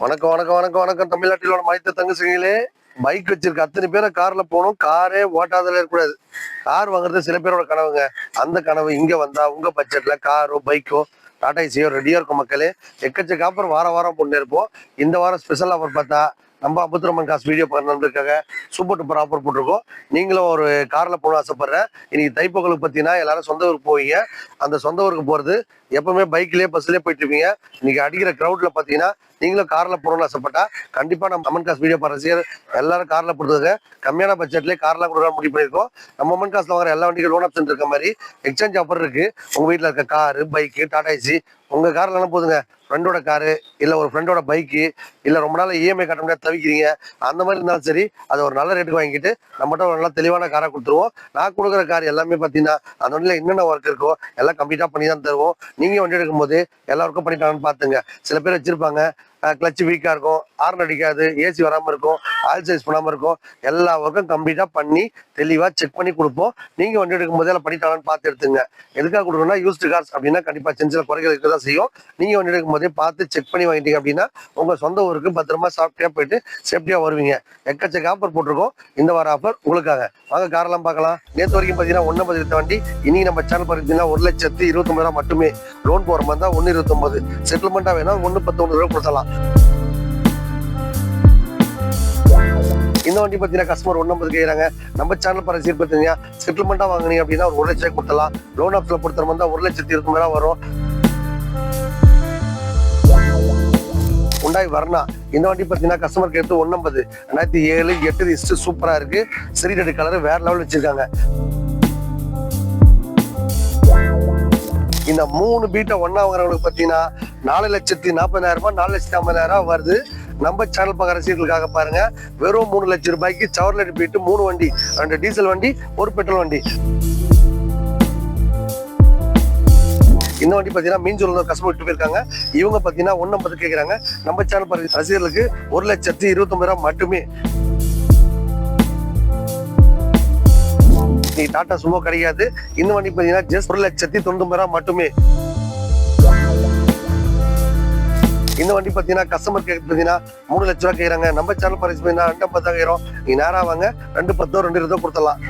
வணக்கம் வணக்கம் வணக்கம் வணக்கம். தமிழ்நாட்டிலோட மைத்த தங்கசிங்களே பைக் வச்சிருக்க அத்தனை பேரை கார்ல போகணும். காரே ஓட்டாதல இருக்கக்கூடாது. கார் வாங்குறது சில பேரோட கனவுங்க. அந்த கனவு இங்க வந்தா உங்க பட்ஜெட்ல காரோ பைக்கோ டாடா ஏசியோ ரெடியா இருக்கும் மக்களே. எக்கச்சக்க ஆஃபர் வாரம் வாரம் பண்ணிருப்போம் இருப்போம் இந்த வாரம் ஸ்பெஷல் ஆஃபர் பார்த்தா நம்ம அபுத்திரமன் காசு வீடியோ பண்ணதுக்காக சூப்பர் டூப்பர் ஆஃபர் போட்டிருக்கோம். நீங்களும் ஒரு கார்ல போகணும் ஆசைப்படுறேன் இன்னைக்கு தைப்பொங்கலுக்கு பார்த்தீங்கன்னா எல்லாரும் சொந்த ஊருக்கு போவீங்க. அந்த சொந்த ஊருக்கு போறது எப்பவுமே பைக்லயே பஸ்லயே போயிட்டு இருப்பீங்க. இன்னைக்கு அடிக்கிற கிரௌட்ல பாத்தீங்கன்னா நீங்களும் காரில் போகணும்னு ஆசைப்பட்டா கண்டிப்பாக நம்ம அமன் காசு வீடியோ பார்த்து ரசிகர் எல்லாரும் காரில் போடுறதுக்கு கம்மியான பட்ஜெட்லேயே காரில் கொடுக்க முடிவு பண்ணிருக்கோம் நம்ம அமன் காசில் வாங்குற எல்லா வண்டிக்கும் லோன் ஆப்ஷன் இருக்க மாதிரி எக்ஸ்சேஞ்ச் ஆஃபர் இருக்குது உங்கள் வீட்டில் இருக்க காரு பைக்கு டாடா ஏசி உங்கள் கார்ல என்ன போதுங்க. ஃப்ரெண்டோட காரு இல்லை ஒரு ஃப்ரெண்டோட பைக்கு இல்லை ரொம்ப நாள் இஎம்ஐ கட்ட முடியாது தவிக்கிறீங்க. அந்த மாதிரி இருந்தாலும் சரி அதை ஒரு நல்ல ரேட்டுக்கு வாங்கிட்டு நம்மகிட்ட ஒரு நல்ல தெளிவான காரை கொடுத்துருவோம். நான் கொடுக்குற கார் எல்லாமே பார்த்தீங்கன்னா அந்த வண்டியில் என்னென்ன ஒர்க் இருக்கோ எல்லாம் கம்ப்ளீட்டாக பண்ணி தான் தருவோம். நீங்கள் வண்டி எடுக்கும்போது எல்லாருக்கும் பண்ணிட்டாங்கன்னு பார்த்துங்க சில பேர் வச்சுருப்பாங்க. கிளச்சு வீக்காக இருக்கும். ஹார்ன் அடிக்காது. ஏசி வராமல் இருக்கும். ஆயில் சைஸ் பண்ணாமல் இருக்கும். எல்லா ஒர்க்கும் கம்ப்ளீட்டாக பண்ணி தெளிவாக செக் பண்ணி கொடுப்போம். நீங்கள் வண்டி எடுக்கும் போதே பண்ணிட்டாங்கன்னு பார்த்து எடுத்துங்க. எதுக்காக கொடுக்கணும்னா யூஸ்டு கார்ஸ் அப்படின்னா கண்டிப்பாக சின்ன சின்ன குறைகள் இருக்க தான் செய்யும். நீங்கள் வண்டி எடுக்கும்போதே பார்த்து செக் பண்ணி வாங்கிட்டீங்க அப்படின்னா உங்கள் சொந்த ஊருக்கு பத்திரமா சாஃப்டியாக போயிட்டு சேஃப்டியாக வருவீங்க. எக்கச்சக்க ஆஃபர் போட்டிருக்கோம். இந்த வார ஆஃபர் உங்களுக்காக. வாங்க காரெல்லாம் பார்க்கலாம். நேற்று வரைக்கும் பார்த்தீங்கன்னா ஒன்றை பதினெட்டு வண்டி. இன்னைக்கு நம்ம சேனல் பார்த்தீங்கன்னா ஒரு லட்சத்து இருபத்தொம்பது ரூபா மட்டுமே. லோன் போகிற மாதிரி தான் ஒன்று இருபத்தொம்பது செட்டில்மெண்ட்டாக வேணால் ஒன்று பத்தொம்பது ரூபா கொடுத்தலாம் இந்த வண்டி பார்த்தீங்கன்னா கஸ்டமர் ஒன்பது கேட்குறாங்க நம்ம சேனல் பாருங்க சீர் பார்த்தீங்கன்னா செட்டில்மெண்ட்டாக வாங்கினீங்க அப்படின்னா ஒரு ஒரு லட்சம் கொடுத்தலாம் லோன் ஆப்ஷனில் பொறுத்தர மாதிரி ஒரு லட்சத்தி இருபத்தி ரூபா வரும். உண்டாய் வரணா இந்த வண்டி பார்த்தீங்கன்னா கஸ்டமர் எடுத்து ஒன்பது ரெண்டாயிரத்தி ஏழு எட்டு இஸ்ட் சூப்பராக இருக்கு. சிறிடடு கலர் வேற லெவல் வச்சிருக்காங்க. இந்த மூணு பீட்டை ஒன்றா வாங்குறவங்களுக்கு பார்த்தீங்கன்னா நாலு லட்சத்தி நாற்பதாயிரம் ரூபாய் நாலு லட்சத்தி ஐம்பதாயிரம் ரூபாய் வருது. நம்ம சேனல் பார்க்குற ரசிகர்களுக்காக பாருங்க. வெறும் மூணு லட்சம் ரூபாய்க்கு சவர்லெட் போயிட்டு மூணு வண்டி ரெண்டு டீசல் வண்டி ஒரு பெட்ரோல் வண்டி. இந்த வண்டி பார்த்தீங்கன்னா மீன் ஒரு கஸ்டமர் விட்டு போயிருக்காங்க. இவங்க பார்த்தீங்கன்னா ஒன்றும் பத்து கேட்குறாங்க. நம்ம சேனல் பார்க்குற ரசிகர்களுக்கு ஒரு லட்சத்தி இருபத்தொம்பது ரூபா மட்டுமே. நீ டாட்டா சும்மா கிடையாது இந்த வண்டி பார்த்தீங்கன்னா ஜஸ்ட் ஒரு லட்சத்தி தொண்ணூறு ரூபா மட்டுமே. இந்த வண்டி பார்த்தீங்கன்னா கஸ்டமர் கேட்க பார்த்தீங்கன்னா மூணு லட்ச ரூபா கேட்குறாங்க நம்ம சேனல் பரிசு பார்த்தீங்கன்னா ரெண்டு பத்தாயிரம். கேட்குறோம் நீ நேராக வாங்க. ரெண்டு பத்தோ ரெண்டு இருபதோ கொடுத்துடலாம்.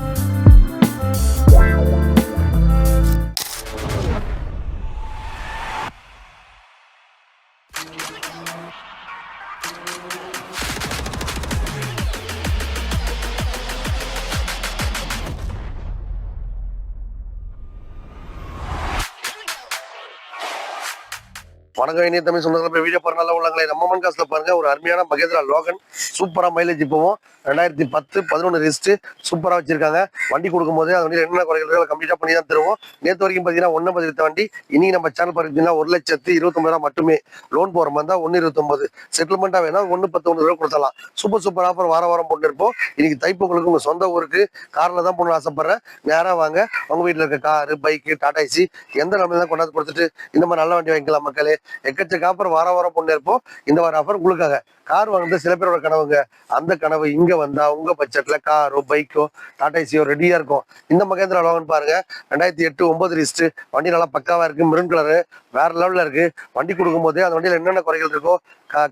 வணக்கம் இனிய தமிழ் சொந்தங்களை வீடியோ பாருங்க நல்லா உள்ளங்களே நம்ம மண் காசுல பாருங்க. ஒரு அருமையான மகேந்திரா லோகன். சூப்பரா மைலேஜ் இப்போவும். ரெண்டாயிரத்தி பத்து பதினொன்று ரெஜிஸ்ட் சூப்பரா வச்சிருக்காங்க. வண்டி கொடுக்கும்போது அது வண்டி என்னென்ன குறைகள் கம்ப்ளீட்டா பண்ணி தான் தருவோம். நேற்று வரைக்கும் பார்த்தீங்கன்னா ஒன்று பதினெட்டு வண்டி. இன்னைக்கு நம்ம சேனல் பார்த்தீங்கன்னா ஒரு லட்சத்து இருபத்தொம்பது ரூபா மட்டுமே. லோன் போகிற மாதிரி தான் ஒன்று இருபத்தொம்பது செட்டில்மெண்ட்டாக வேணா ஒன்று பத்தொன்பது ரூபா கொடுத்தலாம் சூப்பர் சூப்பர் ஆஃபர் வார வாரம் போட்டு இருப்போம். இன்னைக்கு தைப்பொங்கலுக்கு உங்க சொந்த ஊருக்கு காரில் தான் போகணும்னு ஆசைப்படுறேன். நேராக வாங்க. உங்க வீட்டில் இருக்க காரு பைக்கு டாடா ஏசி எந்த நிலைமையில தான் கொண்டாந்து கொடுத்துட்டு இந்த மாதிரி நல்ல வண்டி வாங்கிக்கலாம் மக்களே. எக்கச்சக்க ஆஃபர் வார வாரம் பொண்ணு இருப்போம் இந்த வார ஆஃபர் உங்களுக்காக. கார் வாங்குறது சில பேரோட கனவுங்க. அந்த கனவு இங்க வந்தா உங்க பட்ஜெட்ல காரோ பைக்கோ டாடா ஏசியோ ரெடியா இருக்கும். இந்த மகேந்திரா லோகன் பாருங்க. ரெண்டாயிரத்தி எட்டு ஒன்பது லிஸ்ட் வண்டி நல்லா பக்காவா இருக்கு. மெரூன் கலரு வேற லெவல்ல இருக்கு. வண்டி கொடுக்கும் போதே அந்த வண்டியில என்னென்ன குறைகள் இருக்கோ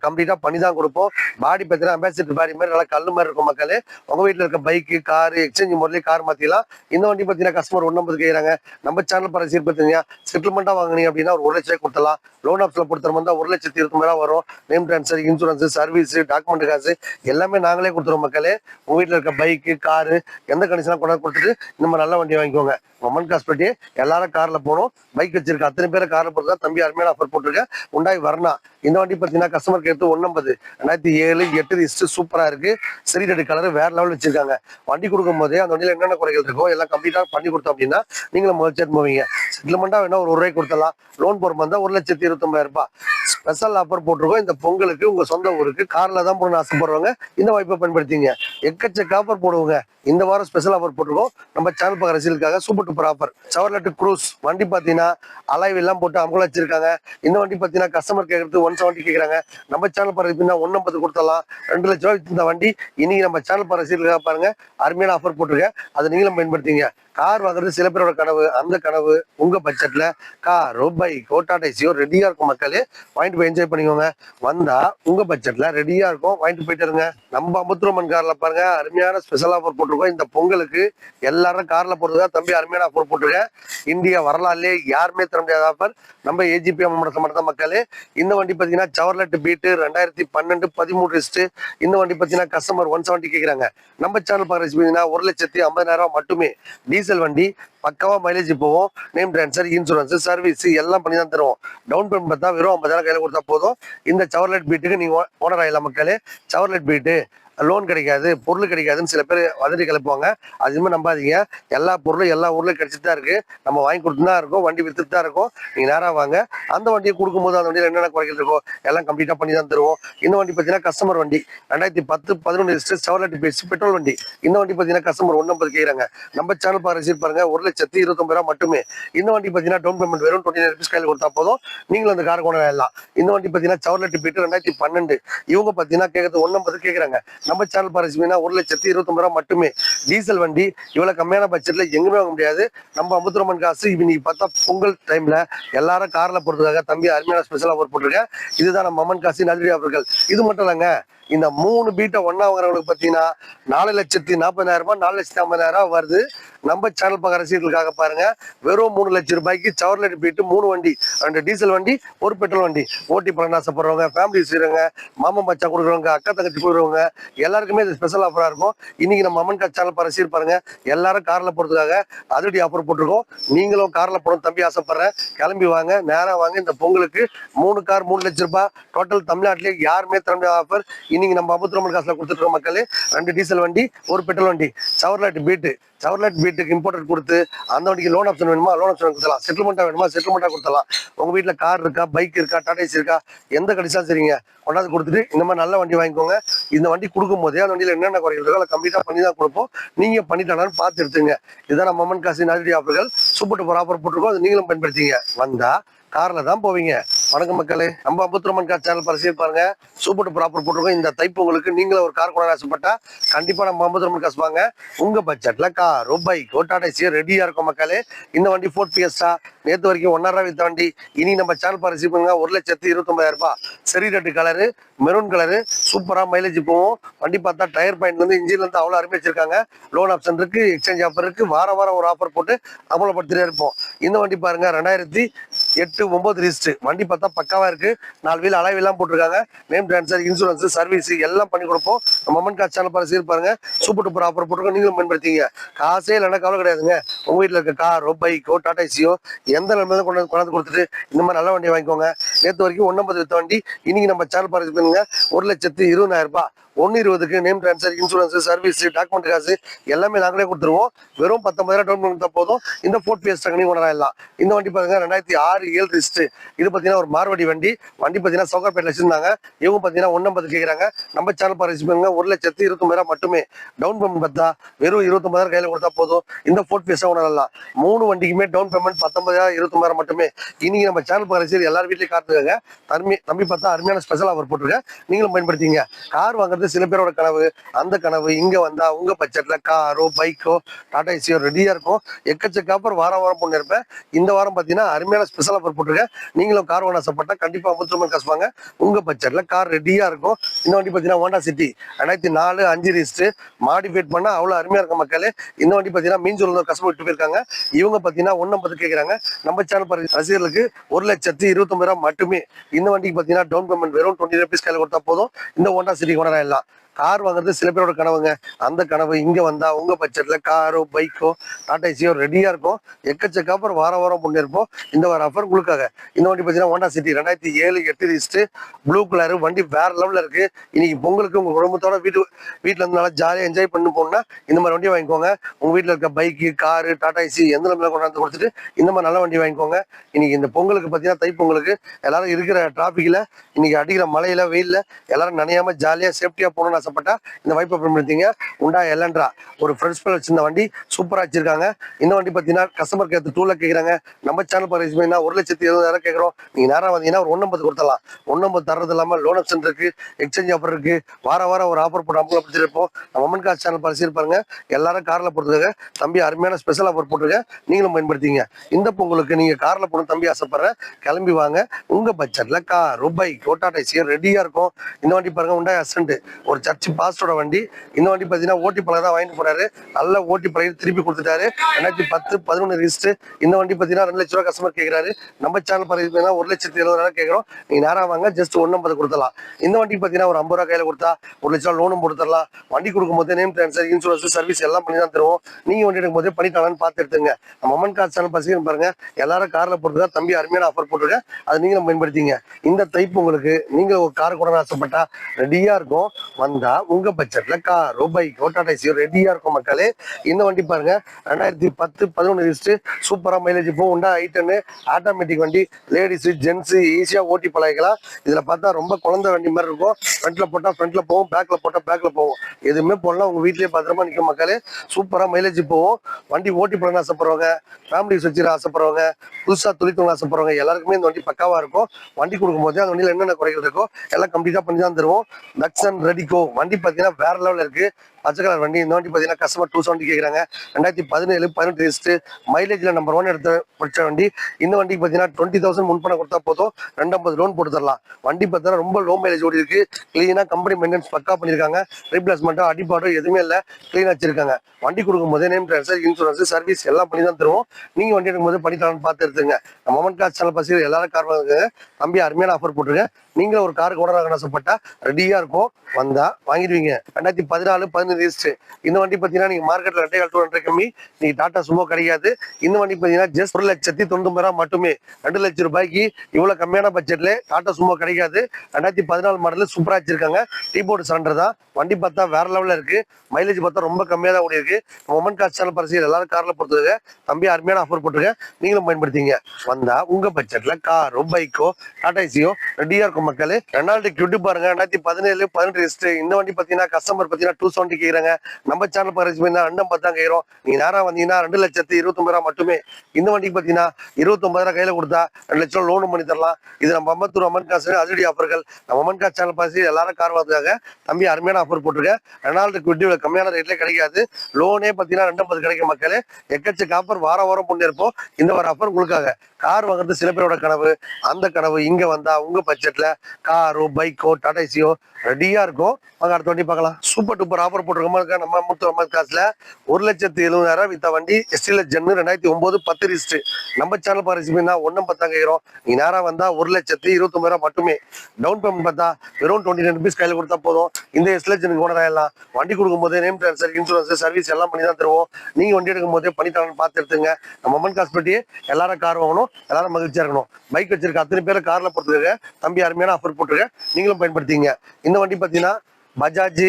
கம்ப்ளீட்டா பண்ணி தான் கொடுப்போம். பாடி பார்த்தீங்கன்னா அம்பாசிடர் பாடி மாதிரி நல்லா கல் மாதிரி இருக்கும் மக்களே. உங்க வீட்டுல இருக்க பைக்கு காரு எக்ஸ்சேஞ்ச் முறையிலே கார் மாத்திலாம் இந்த வண்டி பார்த்தீங்கன்னா கஸ்டமர் ஒன்பது கேட்குறாங்க நம்ம சேனல் பாருங்க சீர் பார்த்தீங்கன்னா செட்டில்மெண்ட்டாக வாங்கினீங்க அப்படின்னா ஒரு ஒரு லட்சம் கொடுத்தலாம் லோன் ஆப்ஷனில் பொறுத்தர மாதிரி ஒரு லட்சத்தி இருபத்தி ரூபா வரும். Name transfer insurance service document காசு எல்லாமே நாங்களே கொடுத்துருவோம் மக்களே. உங்க வீட்டில் இருக்க பைக்கு காரு எந்த கண்டிஷனாக கொண்டாந்து கொடுத்துட்டு நம்ம நல்ல வண்டி வாங்கிக்கோங்க. மொமன் காஸ்பெட்டி எல்லாரும் கார்ல போகணும். பைக் வச்சிருக்க அத்தனை பேரை கார்ல போட்டு தம்பி அருமையான ஆஃபர் போட்டிருக்கேன். உண்டாய் வரணா. இந்த வண்டி பார்த்தீங்கன்னா கஸ்டமர் கேட்டு ஒன்பது ரெண்டாயிரத்தி ஏழு எட்டு இஸ்ட்டு சூப்பராக இருக்குது இருக்கு. சிறிடடு கலர் வேற லெவல் வச்சிருக்காங்க. வண்டி கொடுக்கும் போதே அந்த வண்டியில் என்னென்ன குறைகள் இருக்கோ எல்லாம் கம்ப்ளீட்டாக பண்ணி கொடுத்தோம் அப்படின்னா நீங்களும் முதல் சேர்த்து போவீங்க செட்டில்மெண்ட்டாக வேணா ஒரு ரூபாய் கொடுத்தலாம் லோன் போகிற மாதிரி ஒரு லட்சத்தி இருபத்தொம்பது ரூபாய் ஸ்பெஷல் ஆஃபர் போட்டிருக்கோம். இந்த பொங்கலுக்கு உங்க சொந்த ஊருக்கு கார்ல தான் போகணும்னு ஆசைப்படுறவங்க இந்த வாய்ப்பை பயன்படுத்திங்க. எக்கச்சக்க ஆஃபர் போடுவோங்க. இந்த வாரம் ஸ்பெஷல் ஆஃபர் போட்டிருக்கோம். நம்ம சேனல் பக்க ரசிகளுக்காக super duper offer Chevrolet Cruze வண்டி பார்த்தீங்கன்னா அலைவ் எல்லாம் போட்டு அமுகல வச்சிருக்காங்க. இந்த வண்டி பார்த்தீங்கன்னா கஸ்டமர் கேட்கறது ஒன் செவன்ட்டி கேட்குறாங்க நம்ம சேனல் பார்க்குறது ஒன்னம்பது கொடுத்தலாம் ரெண்டு லட்ச ரூபாய் இந்த வண்டி. இன்னைக்கு நம்ம சேனல் பார்க்குற ரசிகளுக்காக பாருங்க. அருமையான ஆஃபர் போட்டிருக்கேன். அதை நீங்களும் பயன்படுத்திங்க. கார் வாங்குறது சில பேரோட கனவு அந்த கனவு உங்க பட்ஜெட்ல கார் ரூபாய் டாடா ஏசியோ ரெடியா இருக்கும் மக்களே. வாங்கிட்டு போய் என்ஜாய் பண்ணிக்கோங்க. வந்தா உங்க பட்ஜெட்ல ரெடியா இருக்கும். வாங்கிட்டு போயிட்டு இருங்க. நம்ம அமுத்துரமன் கார்ல பாருங்க. அருமையான ஸ்பெஷல் ஆஃபர் போட்டிருக்கோம். இந்த பொங்கலுக்கு எல்லாரும் கார்ல போறதுக்காக தம்பி அருமையான ஆஃபர் போட்டிருக்கேன் இந்தியா வரலாறுலே யாருமே தர முடியாத ஆஃபர் நம்ம ஏஜிபி அம்மன் சம்பந்த மக்களே. இந்த வண்டி பாத்தீங்கன்னா சவர்லெட் பீட்டு ரெண்டாயிரத்தி பன்னெண்டு பதிமூணு ரிஸ்ட் இந்த வண்டி பாத்தீங்கன்னா கஸ்டமர் ஒன் செவன்ட்டி கேக்குறாங்க. நம்ம சேனல் பாக்குற ஒரு லட்சத்தி ஐம்பதாயிரம் ரூபாய் மட்டுமே. டீசல் வண்டி பக்காவா மைலேஜ் போவோம் நேம் ட்ரான்ஸ்ஃபர் இன்சூரன்ஸ் சர்வீஸ் எல்லாம் பண்ணி தான் தருவோம். டவுன் பேமெண்ட் பார்த்தா வெறும் ஐம்பதாயிரம் கையில் கொடுத்தா போதும். இந்த சவர்லெட் பீட்டுக்கு நீங்கள் ஓனர் ஆயிடலாம் மக்களே. சவர்லெட் பீட்டு லோன் கிடைக்காது பொருள் கிடைக்காதுன்னு சில பேர் வதந்தி கிளப்புவாங்க. அதுவுமே நம்பாதீங்க. எல்லா பொருளும் எல்லா ஊர்லையும் கிடைச்சிட்டு தான் இருக்கு. நம்ம வாங்கி கொடுத்து தான் இருக்கும் வண்டி வித்துட்டு தான் இருக்கும். நீங்க நேராக வாங்க. அந்த வண்டியை கொடுக்கும்போது அந்த வண்டியில் என்னென்ன குறைகள் இருக்கோ எல்லாம் கம்ப்ளீட்டா பண்ணி தான் தருவோம். இந்த வண்டி பார்த்தீங்கன்னா கஸ்டமர் வண்டி. ரெண்டாயிரத்தி பத்து பதினொன்று செவலட்டி பேசி பெட்ரோல் வண்டி. இந்த வண்டி பார்த்தீங்கன்னா கஸ்டமர் ஒன்னம்பது கேட்குறாங்க நம்ம சேனல் பாரு ரிசீவ் பாருங்க. ஒரு லட்சத்தி இருபத்தொம்பது ரூபா மட்டுமே. இந்த வண்டி பார்த்தீங்கன்னா டவுன் பேமெண்ட் வெறும் டுவெண்ட்டி நைன் ருபீஸ் கையில் கொடுத்தா போதும். நீங்களும் அந்த கார் கொண்டு எல்லாம் இந்த வண்டி பார்த்தீங்கன்னா சவர்லட்டி போயிட்டு ரெண்டாயிரத்தி பன்னெண்டு. இவங்க பார்த்தீங்கன்னா கேட்கறது ஒன்னம்பது கேட்குறாங்க நம்ம சேனல் பாரு ஒரு லட்சத்தி இருபத்தொம்பது ரூபா மட்டுமே. டீசல் வண்டி இவ்வளவு கம்மியான பட்ஜெட்ல எங்குமே வாங்க முடியாது. நம்ம அமுத்துரமன் காசு இன்னைக்கு பார்த்தா பொங்கல் டைம்ல எல்லாரும் கார்ல போறதுக்காக தம்பி அருமையான ஸ்பெஷலாக ஒரு போட்டிருக்கேன் இதுதான் நம்ம அம்மன் காசி நன்றி அவர்கள். இது மட்டும் இல்லைங்க இந்த மூணு பீட்டை ஒன்னா வாங்குறவங்களுக்கு பார்த்தீங்கன்னா நாலு லட்சத்தி நாற்பதாயிரம் ரூபாய் நாலு லட்சத்தி ஐம்பதாயிரம் ரூபாய் வருது. நம்ம சேனல் பார்க்குற ரசீதுக்காக பாருங்க. வெறும் மூணு லட்சம் ரூபாய்க்கு சவர்லெட் பீட்டு மூணு வண்டி ரெண்டு டீசல் வண்டி ஒரு பெட்ரோல் வண்டி. ஓட்டி பலன் ஆசைப்படுறவங்க ஃபேமிலி செய்கிறவங்க மாமன் மச்சான் கொடுக்குறவங்க அக்கா தங்கச்சி கொடுக்குறவங்க எல்லாருக்குமே இது ஸ்பெஷல் ஆஃபராக இருக்கும். இன்னைக்கு நம்ம அம்மன் கா சேனல் பக்கம் ரசீது பாருங்க. எல்லாரும் காரில் போகிறதுக்காக அதிரடி ஆஃபர் போட்டிருக்கோம். நீங்களும் காரில் போகணும் தம்பி ஆசைப்படுறேன். கிளம்பி வாங்க நேராக வாங்க. இந்த பொங்கலுக்கு மூணு கார் மூணு லட்சம் ரூபாய். டோட்டல் தமிழ்நாட்டிலே யாருமே திறமைய ஆஃபர் இன்னைக்கு நம்ம அமுத்திரமன் காசில் கொடுத்துருக்கோம் மக்களே ரெண்டு டீசல் வண்டி ஒரு பெட்ரோல் வண்டி. சவர்லைட் பீட்டு சவர்லைட் வீட்டுக்கு இம்போர்ட்டட் கொடுத்து அந்த வண்டிக்கு லோன் ஆப்ஷன் வேணுமா? லோன் ஆப்ஷன் கொடுத்தலாம் செட்டில்மெண்ட்டாக வேணுமா? செட்டில்மெண்ட்டா கொடுத்தலாம் உங்க வீட்டில் கார் இருக்கா? பைக் இருக்கா? டாடேஸ் இருக்கா? எந்த கடிச்சாலும் சரிங்க? கொண்டாந்து கொடுத்துட்டு இந்த மாதிரி நல்ல வண்டி வாங்கிக்கோங்க. இந்த வண்டி கொடுக்கும் போதே அந்த வண்டியில என்னென்ன குறைகள் இருக்கோ அதை கம்ப்ளீட்டா பண்ணி தான் கொடுப்போம். நீங்க பண்ணிட்டாலும் பார்த்து எடுத்துங்க. இதுதான் நம்ம அம்மன் காசி நதிரி ஆஃபர்கள் சூப்பர் டூப்பர் ஆஃபர் போட்டிருக்கோம். அது நீங்களும் பயன்படுத்திங்க. வந்தா கார்ல தான் போவீங்க. வணக்கம் மக்களே. நம்ம அபுத்திரமன் கார் சேனல் பரிசீலி பாருங்க. சூப்பர் ப்ராப்பர் போட்டிருக்கோம். இந்த தைப்பொங்கலுக்கு நீங்களும் ஒரு கார் கொண்டு ஆசைப்பட்டா கண்டிப்பா நம்ம அபுத்திரமன் காசு வாங்க. உங்க பட்ஜெட்ல கார் பைக் டாடா ரெடியா இருக்கும் மக்களே. இந்த வண்டி ஃபோர்ட் பிஎஸ்டா நேற்று வரைக்கும் ஒன்னரை வித்த வண்டி. இனி நம்ம சேனல் பரிசீலி பண்ணுங்க ஒரு லட்சத்தி இருபத்தொன்பதாயிரம் ரூபாய். Cherry red colour maroon colour சூப்பரா மைலேஜ் போகும். வண்டி பார்த்தா டயர் பாயிண்ட்லேருந்து வந்து இன்ஜின்ல இருந்து அவ்வளவு வச்சிருக்காங்க. லோன் ஆப்ஷன் இருக்கு எக்ஸ்சேஞ்ச் ஆஃபர் இருக்கு. வார வாரம் ஒரு ஆஃபர் போட்டு அமலப்படுத்திட்டே இருப்போம். இந்த வண்டி பாருங்க ரெண்டாயிரத்தி எட்டு ஒன்பது ரிஸ்ட் வண்டி பார்த்தா பக்காவா இருக்கு. நாலு வீல் அலைவ் எல்லாம் போட்டிருக்காங்க. நேம் டிரான்ஸ்ஃபர் இன்சூரன்ஸ் சர்வீஸ் எல்லாம் பண்ணி கொடுப்போம். நம்ம அம்மன் கார் சேனல் பார்த்து சீர் பாருங்க. சூப்பர் டூப்பர் ஆஃபர் போட்டுருக்கோம். நீங்களும் பயன்படுத்திங்க. காசே இல்லைன்னா கவலை கிடையாதுங்க. உங்க வீட்டில் இருக்க காரோ பைக்கோ டாடா ஏசியோ எந்த நிலைமையில கொண்டு கொண்டாந்து கொடுத்துட்டு இந்த மாதிரி நல்ல வண்டி வாங்கிக்கோங்க. நேற்று வரைக்கும் ஒன்னம்பது வித்த வண்டி. இன்னைக்கு நம்ம சேனல் பாரு ஒரு லட்சத்து இருபதாயிரம் ரூபாய். ஒன்னு இருபதுக்கு name transfer insurance service document காசு எல்லாமே நாங்களே கொடுத்துருவோம். வெறும் பத்தொன்பதாயிரம் டவுன் பண்ணி போதும். இந்த ஃபோர்ட் பிஎஸ் டங்கனி உணராயிடலாம் இந்த வண்டி பாருங்க ரெண்டாயிரத்தி ஆறு ஏழு ரிஸ்ட் இது பார்த்தீங்கன்னா ஒரு மார்வடி வண்டி. வண்டி பார்த்தீங்கன்னா சவுகார்பேட்டில் வச்சிருந்தாங்க. இவங்க பார்த்தீங்கன்னா ஒன்னம்பது கேட்குறாங்க நம்ம சேனல் பாருங்க ஒரு லட்சத்து இருபத்தொம்பதாயிரம் மட்டுமே. டவுன் பேமெண்ட் பார்த்தா வெறும் இருபத்தொம்பதாயிரம் கையில் கொடுத்தா போதும். இந்த ஃபோர்ட் பிஎஸ் உணரலாம் மூணு வண்டிக்குமே டவுன் பேமெண்ட் பத்தொன்பதாயிரம் இருபத்தொம்பதாயிரம் மட்டுமே. இன்னைக்கு நம்ம சேனல் பாருங்க எல்லார் வீட்லயும் காத்துக்காங்க தம்பி தம்பி பார்த்தா அருமையான ஸ்பெஷல் ஆஃபர் போட்டிருக்கேன் நீங்களும் பயன்படுத்திங்க கார் வாங்குறது சில பேரோட கனவு அந்த கனவு இங்க வந்தா உங்க பட்ஜெட்ல காரோ பைக்கோ டாடா ஏசியோ ரெடியா இருக்கும். எக்கச்சக்க ஆஃபர் வாரம் வாரம் பொண்ணு இருப்பேன் இந்த வாரம் பாத்தீங்கன்னா அருமையான ஸ்பெஷல் ஆஃபர் போட்டிருக்கேன். நீங்களும் கார் வாங்க ஆசைப்பட்டா கண்டிப்பா அமுத்திரமன் கசுவாங்க உங்க பட்ஜெட்ல கார் ரெடியா இருக்கும். இந்த வண்டி பாத்தீங்கன்னா ஹோண்டா சிட்டி ரெண்டாயிரத்தி நாலு அஞ்சு ரிஜிஸ்டர் மாடிஃபைட் பண்ணா அவ்வளவு அருமையா இருக்க மக்களே. இந்த வண்டி பாத்தீங்கன்னா மீஞ்சூர்ல ஒரு கஸ்டமர் விட்டு போயிருக்காங்க. இவங்க பாத்தீங்கன்னா ஒன்னம்பது கேக்குறாங்க. நம்ம சேனல் ரசிகர்களுக்கு ஒரு லட்சத்தி இருபத்தொன்பது ரூபாய் மட்டுமே. இந்த வண்டிக்கு பாத்தீங்கன்னா டவுன் பேமெண்ட் வெறும் டுவெண்ட்டி ருபீஸ் கையில் கொடுத்தா போதும். இந்த ஹோண்டா சிட்டி கொண்டாடலாம். が கார் வாங்குறது சில பேரோட கனவுங்க. அந்த கனவு இங்க வந்தா உங்க பட்ஜெட்ல காரோ பைக்கோ டாடா ஏசியோ ரெடியா இருக்கும் எக்கச்சக்க அப்புறம் வாரம் வாரம் பண்ணிருப்போம் இந்த வாரம் அஃபர் உங்களுக்காக. இந்த வண்டி பார்த்தீங்கன்னா ஹோண்டா சிட்டி ரெண்டாயிரத்தி ஏழு எட்டு ரிஸ்ட் ப்ளூ கலர் வண்டி வேற லெவல்ல இருக்கு. இன்னைக்கு பொங்கலுக்கு உங்க குடும்பத்தோட வீட்டு வீட்டுல இருந்து நல்லா ஜாலியா என்ஜாய் பண்ணி போனா இந்த மாதிரி வண்டி வாங்கிக்கோங்க. உங்க வீட்டுல இருக்க பைக்கு காரு டாடா ஏசி எந்த நிலைமையில கொண்டாந்து கொடுத்துட்டு இந்த மாதிரி நல்ல வண்டி வாங்கிக்கோங்க. இன்னைக்கு இந்த பொங்கலுக்கு பார்த்தீங்கன்னா தைப்பொங்கலுக்கு எல்லாரும் இருக்கிற டிராபிக்ல இன்னைக்கு அடிக்கிற மழையில வெயில்ல எல்லாரும் நனையாம ஜாலியா சேஃப்டியா போகணும்னு ஆசைப்பட்டா இந்த வாய்ப்பை பயன்படுத்திங்க. உண்டா எலன்ட்ரா ஒரு ஃப்ரெண்ட்ஸ் பேர் வச்சிருந்த வண்டி சூப்பராக வச்சிருக்காங்க. இந்த வண்டி பார்த்தீங்கன்னா கஸ்டமர் கேர் டூல கேட்குறாங்க நம்ம சேனல் பரிசு ஒரு லட்சத்தி இருபதாயிரம் கேட்குறோம் நீங்கள் நேரம் வந்தீங்கன்னா ஒரு ஒன்னம்பது கொடுத்தலாம் ஒன்னம்பது தரது இல்லாமல் லோன் ஆப்ஷன் இருக்கு எக்ஸ்சேஞ்ச் ஆஃபர் இருக்கு. வார வாரம் ஒரு ஆஃபர் போட்டு அமுக பிடிச்சிருப்போம் நம்ம அம்மன் கார் சேனல் பரிசு பாருங்க. எல்லாரும் காரில் போட்டுருக்காங்க தம்பி அருமையான ஸ்பெஷல் ஆஃபர் போட்டிருக்கேன் நீங்களும் பயன்படுத்திங்க. இந்த பொங்கலுக்கு நீங்க காரில் போகணும் தம்பி ஆசைப்படுறேன் கிளம்பி வாங்க. உங்கள் பட்ஜெட்டில் கார் ரூபாய் கோட்டா சீர் ரெடியாக இருக்கும். இந்த வண்டி பாருங்க உண்டா அசன்ட் ஒரு சர்ச் பாஸ்டோட வண்டி இந்த வண்டி பார்த்தீங்கன்னா ஓட்டி பழக தான் வாங்கிட்டு போறாரு. நல்ல ஓட்டி பழகி திருப்பி கொடுத்துட்டாரு. ரெண்டாயிரத்தி பத்து பதினொன்று ரிஜிஸ்டர் இந்த வண்டி பார்த்தீங்கன்னா ரெண்டு லட்ச ரூபா கஸ்டமர் கேட்கிறாரு நம்ம சேனல் பார்த்தீங்கன்னா ஒரு லட்சத்தி எழுபதாயிரம் கேட்கறோம் நீங்க நேராக வாங்க ஜஸ்ட் ஒன்னம்பது கொடுத்தலாம் இந்த வண்டி பார்த்தீங்கன்னா ஒரு ஐம்பது ரூபா கையில கொடுத்தா ஒரு லட்ச ரூபா லோனும் கொடுத்துடலாம். வண்டி கொடுக்கும்போது நேம் ட்ரான்ஸ்ஃபர் இன்சூரன்ஸ் சர்வீஸ் எல்லாம் பண்ணி தான் தருவோம். நீங்க வண்டி எடுக்கும்போது பண்ணிட்டாங்கன்னு பார்த்து எடுத்துங்க. நம்ம அம்மன் கார் சேனல் பசிக்கணும் பாருங்க. எல்லாரும் கார்ல போட்டுருக்கா தம்பி அருமையான ஆஃபர் போட்டிருக்கேன். அதை நீங்களும் பயன்படுத்திங்க. இந்த தைப்பு உங்களுக்கு நீங்க ஒரு கார் கூட ஆசைப்பட்டா ரெடியா இருக்கும். வந்த உங்க பட்ஜெட்ல கார் ரூபாய் கோட்டாட்டை சீர் ரெடியா இருக்கும் மக்களே. இந்த வண்டி பாருங்க ரெண்டாயிரத்தி பத்து பதினொன்று லிஸ்ட்டு சூப்பரா மைலேஜ் போகும். உண்டா ஐட்டனு ஆட்டோமேட்டிக் வண்டி. லேடிஸ் ஜென்ஸ் ஈஸியா ஓட்டி பழகிக்கலாம். இதுல பார்த்தா ரொம்ப குழந்தை வண்டி மாதிரி இருக்கும். ஃப்ரண்ட்ல போட்டா ஃப்ரண்ட்ல போகும். பேக்ல போட்டா பேக்ல போகும். எதுவுமே போடலாம் உங்க வீட்லயே பத்திரமா நிற்கும் மக்களே. சூப்பரா மைலேஜ் போகும். வண்டி ஓட்டி பழக ஆசைப்படுறவங்க ஃபேமிலி வச்சு ஆசைப்படுறவங்க புதுசா துளித்தவங்க ஆசைப்படுறவங்க எல்லாருக்குமே இந்த வண்டி பக்காவா இருக்கும். வண்டி கொடுக்கும்போது அந்த வண்டியில் என்னென்ன குறைகள் இருக்கோ எல்லாம் கம்ப்ளீட்டா பண்ணி தான் தருவோம். நக்சன் ரெடிகோ வண்டி பார்த்தீங்கன்னா வேற லெவலில் இருக்கு. பச்சை கலர் வண்டி இந்த வண்டி பார்த்தீங்கன்னா கஸ்டமர் டூ செவன்ட்டி கேட்குறாங்க ரெண்டாயிரத்தி பதினேழு பதினெட்டு லிஸ்ட் மைலேஜில் நம்பர் ஒன் எடுத்த பிடிச்ச வண்டி. இந்த வண்டிக்கு பார்த்தீங்கன்னா டுவெண்ட்டி தௌசண்ட் முன்பணம் கொடுத்தா போதும். ரெண்டம்பது லோன் போட்டு தரலாம் வண்டி பார்த்தீங்கன்னா ரொம்ப லோ மைலேஜ் ஓடி இருக்கு. க்ளீனாக கம்பெனி மெயின்டெனன்ஸ் பக்கா பண்ணியிருக்காங்க ரீப்ளேஸ்மெண்ட்டோ அடிப்பாடோ எதுவுமே இல்லை. க்ளீனாக வச்சிருக்காங்க. வண்டி கொடுக்கும் போதே நேம் ட்ரான்ஸ்ஃபர் இன்சூரன்ஸ் சர்வீஸ் எல்லாம் பண்ணி தான் தருவோம். நீங்கள் வண்டி எடுக்கும்போது பண்ணித்தரலாம்னு பார்த்து எடுத்துங்க நம்ம மொமெண்ட் கார் சேனல் பசிகள் எல்லாரும் கார் வாங்குங்க. தம்பி அருமையான ஆஃபர் போட்டுருங்க நீங்களும் ஒரு காருக்கு ஓட ஆசைப்பட்டா ரெடியாக இருக்கும். வந்தால் வாங்கிடுவீங்க. ரெண்டாயிரத்தி பதினாலு பதினஞ்சு ரிஜிஸ்டர் இந்த வண்டி பார்த்தீங்கன்னா நீங்கள் மார்க்கெட்டில் ரெண்டே கால் டூ ஹண்ட்ரட் கம்மி. நீங்கள் டாடா சுமோ கிடையாது. இந்த வண்டி பார்த்தீங்கன்னா ஜஸ்ட் ஒரு லட்சத்தி தொண்ணூறு ரூபா மட்டுமே. ரெண்டு லட்சம் ரூபாய்க்கு இவ்வளோ கம்மியான பட்ஜெட்ல டாடா சுமோ கிடையாது ரெண்டாயிரத்தி பதினாலு மாடல் சூப்பராக வச்சிருக்காங்க. டீ போர்டு சண்டர் தான். வண்டி பார்த்தா வேற லெவலில் இருக்கு. மைலேஜ் பார்த்தா ரொம்ப கம்மியாக தான் ஓடி இருக்கு. மொமெண்ட் கார் சேனல் பரிசு எல்லாரும் காரில் பொறுத்தவங்க தம்பி அருமையான ஆஃபர் போட்டிருக்கேன் நீங்களும் பயன்படுத்திங்க. வந்தா உங்க பட்ஜெட்ல காரோ பைக்கோ டாடா ஏசியோ ரெடியா இருக்கும் மக்களே. ரெண்டாயிரத்தி கியூட்டி பாருங்க. ரெண்டாயிரத்தி பதினேழு பதினெட்டு இந்த வண்டி பார்த்தீங்கன்னா கஸ்டமர் பார்த்தீங்கன்னா டூ செவன்ட்டி கேட்குறாங்க நம்ம சேனல் பரிசு பண்ணா ரெண்டும் பத்து தான் கேட்குறோம் நீங்கள் நேரம் வந்தீங்கன்னா ரெண்டு லட்சத்தி இருபத்தொம்பது மட்டுமே இந்த வண்டிக்கு பார்த்தீங்கன்னா இருபத்தொன்பதாயிரம் கையில் கொடுத்தா ரெண்டு லட்சம் லோனும் பண்ணி தரலாம். இது நம்ம அம்பத்தூர் அம்மன் காசு அதிரடி ஆஃபர்கள் நம்ம அம்மன் காசு சேனல் பாசி எல்லாரும் கார் வாங்குறாங்க தம்பி அருமையான ஆஃபர் போட்டிருக்கேன் ரெனால்டு குட்டி கம்மியான ரேட்லேயே கிடைக்காது. லோனே பார்த்தீங்கன்னா ரெண்டு பத்து கிடைக்கும் மக்களே. எக்கச்சக்க ஆஃபர் வாரம் வாரம் பண்ணியிருப்போம் இந்த ஒரு ஆஃபர் உங்களுக்காக. கார் வாங்குறது சில பேரோட கனவு. அந்த கனவு இங்க வந்தா உங்க பட்ஜெட்ல காரோ பைக்கோ டாடாசியோ ரெடியா இருக்கும் வாங்க அடுத்த வண்டி பார்க்கலாம். சூப்பர் டூப்பர் ஆஃபர் போட்டிருக்கோம். நம்ம முத்து அம்மன் காசுல ஒரு லட்சத்தி எழுபதாயிரம் வித்த வண்டி எஸ்டில ஜென்னு ரெண்டாயிரத்தி ஒன்பது பத்து ரிஸ்ட் நம்ம சேனல் பாரிசிமினா ஒன்னும் பத்தாங்கயிரம் நீ நேரம் வந்தா ஒரு லட்சத்தி இருபத்தொன்பதாயிரம் மட்டுமே. டவுன் பேமெண்ட் பார்த்தா வெறும் டுவெண்ட்டி நைன் ருபீஸ் கையில கொடுத்தா போதும். இந்த எஸ்டில ஜெனுக்கு ஓனர் ஆயிடலாம். வண்டி கொடுக்கும்போது நேம் ட்ரான்ஸ்ஃபர் இன்சூரன்ஸ் சர்வீஸ் எல்லாம் பண்ணி தான் தருவோம். நீங்க வண்டி எடுக்கும் போதே பண்ணித்தரணும் பார்த்து எடுத்துங்க. நம்ம அம்மன் காசு பற்றி எல்லாரும் கார் வாங்கணும். எல்லாரும் மகிழ்ச்சியா இருக்கணும். பைக் வச்சிருக்க அத்தனை பேரை கார்ல பொறுத்துருக்க தம்பி அருமையான ஆஃபர் போட்டுருக்க. நீங்களும் பயன்படுத்திங்க. இந்த வண்டி பார்த்தீங்கன்னா பஜாஜ்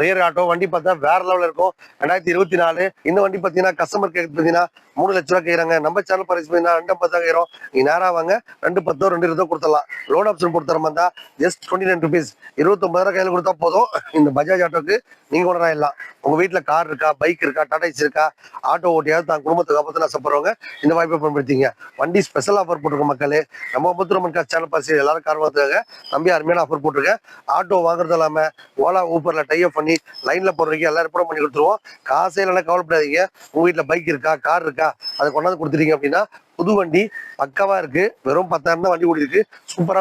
ரியர் ஆட்டோ வண்டி பார்த்தா வேற லெவலில் இருக்கும். ரெண்டாயிரத்தி இருபத்தி நாலு. இந்த வண்டி பார்த்தீங்கன்னா கஸ்டமர் கேட்க பார்த்தீங்கன்னா மூணு லட்ச ரூபா கேட்குறாங்க நம்ம சேனல் பரிசு பார்த்தீங்கன்னா ரெண்டு பத்தாங்க கேட்குறோம் நீ நேராக வாங்க. ரெண்டு பத்தோ ரெண்டு இருபதோ கொடுத்துடலாம். லோன் ஆப்ஷன் கொடுத்துற மாதிரி ஜஸ்ட் டுவெண்ட்டி நைன் ருபீஸ் இருபத்தொம்பதாயிரம் கையில் கொடுத்தா போதும். இந்த பஜாஜ் ஆட்டோக்கு நீங்க கூட ஆயிடலாம் உங்க வீட்டில் கார் இருக்கா? பைக் இருக்கா? டாடாஸ் இருக்கா? ஆட்டோ ஓட்டியாவது தான் குடும்பத்தை காப்பாற்ற ஆசைப்படுறவங்க இந்த வாய்ப்பை பயன்படுத்திங்க வண்டி ஸ்பெஷல் ஆஃபர் போட்டிருக்க மக்களே நம்ம முத்துரமன் கார் சேனல் பரிசு எல்லாரும் கார் வாங்குறாங்க தம்பி அருமையான ஆஃபர் போட்டிருக்கேன் ஆட்டோ வாங்குறது இல்லாம ஓலா ஊப்பர்ல டைப் பண்ணி லைன்ல போடுறதுக்கு எல்லாரும் ரிப்போர்ட் பண்ணி கொடுத்துருவோம். காசே இல்லைன்னா கவலைப்படாதீங்க. உங்கள் வீட்டில் பைக் இருக்கா கார் இருக்கா அதை கொண்டாந்து கொடுத்துட்டீங்க அப்படின்னா புது வண்டி பக்காவா இருக்கு. வெறும் பத்தாயிரம் தான் வண்டி ஓடி இருக்கு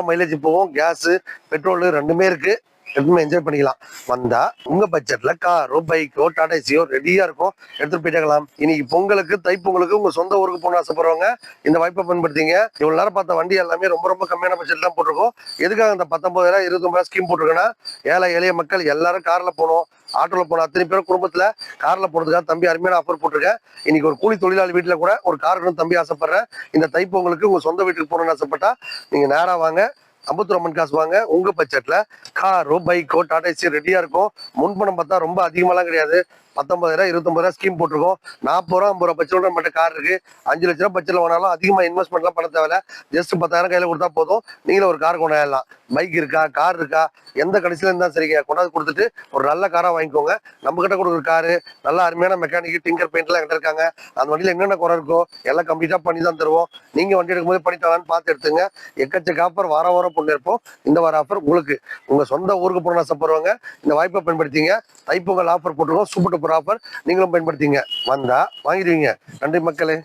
மைலேஜ் போகும் கேஸு பெட்ரோல் ரெண்டுமே இருக்கு. ரெண்டுமே என்ஜாய் பண்ணிக்கலாம். வந்தா உங்க பட்ஜெட்ல காரோ பைக்கோ டாடாசியோ ரெடியா இருக்கும். எடுத்துட்டு போயிட்டாங்களாம் இன்னைக்கு பொங்கலுக்கு தைப்பொங்கலுக்கு உங்க சொந்த ஊருக்கு போன ஆசைப்படுறவங்க இந்த வாய்ப்பை பயன்படுத்திங்க. இவ்வளவு நேரம் பார்த்த வண்டி எல்லாமே ரொம்ப ரொம்ப கம்மியான பட்ஜெட் தான் போட்டிருக்கோம். எதுக்காக இந்த பத்தொன்பதாயிரம் இருபத்தொன்பதாயிரம் ஸ்கீம் போட்டிருக்கேன்னா ஏழை எளிய மக்கள் எல்லாரும் கார்ல போகணும். ஆட்டோல போன அத்தனை பேரும் குடும்பத்துல கார்ல போறதுக்காக தம்பி அருமையான ஆஃபர் போட்டிருக்கேன். இன்னைக்கு ஒரு கூலி தொழிலாளி வீட்டுல கூட ஒரு கார் தம்பி ஆசைப்படுறேன். இந்த தைப்பொங்கலுக்கு உங்க சொந்த வீட்டுக்கு போகணும்னு ஆசைப்பட்டா நீங்க நேரா வாங்க. ஐம்பத்தி அம்மன் காசு வாங்க. உங்க பட்ஜெட்ல காரோ பைக்கோ டாடா ஏசி ரெடியா இருக்கும். முன்பணம் பார்த்தா ரொம்ப அதிகமாலாம் கிடையாது. பத்தொன்பதாயிரம் இருபத்தொன்பது ரூபா ஸ்கீம் போட்டிருக்கோம். நாற்பது ரூபா ஐம்பது ரூபா பட்ஜெட் நம்மகிட்ட கார் இருக்கு. அஞ்சு லட்ச ரூபா பட்ஜெட்ல வாங்கினாலும் அதிகமாக இன்வெஸ்ட்மெண்ட்லாம் பண்ண தேவையில்ல. ஜஸ்ட் பத்தாயிரம் கையில் கொடுத்தா போதும். நீங்களும் ஒரு கார் கொண்டாடலாம். பைக் இருக்கா கார் இருக்கா எந்த கடைசியில இருந்தாலும் சரிங்க கொண்டாந்து கொடுத்துட்டு ஒரு நல்ல காராக வாங்கிக்கோங்க. நம்ம கிட்ட கொடுக்குற காரு நல்ல அருமையான மெக்கானிக் டிங்கர் பெயிண்ட்லாம் எல்லாம் இருக்காங்க. அந்த வண்டியில் என்னென்ன குறை இருக்கோ எல்லாம் கம்ப்ளீட்டாக பண்ணி தான் தருவோம். நீங்கள் வண்டி எடுக்கும்போது பண்ணி தரலான்னு பார்த்து எடுத்துங்க. எக்கச்சக்க ஆஃபர் வாரம் வாரம் பொண்ணு இருப்போம். இந்த வார ஆஃபர் உங்களுக்கு. உங்கள் சொந்த ஊருக்கு போன ஆசைப்படுறவங்க இந்த வாய்ப்பை பயன்படுத்திங்க. தைப்பொங்கல் ஆஃபர் போட்டுருக்கோம். சூப்பர் ப்ராப்பர் ஆஃபர் நீங்களும் பயன்படுத்திங்க. வந்தா வாங்கிடுவீங்க. நன்றி மக்களே.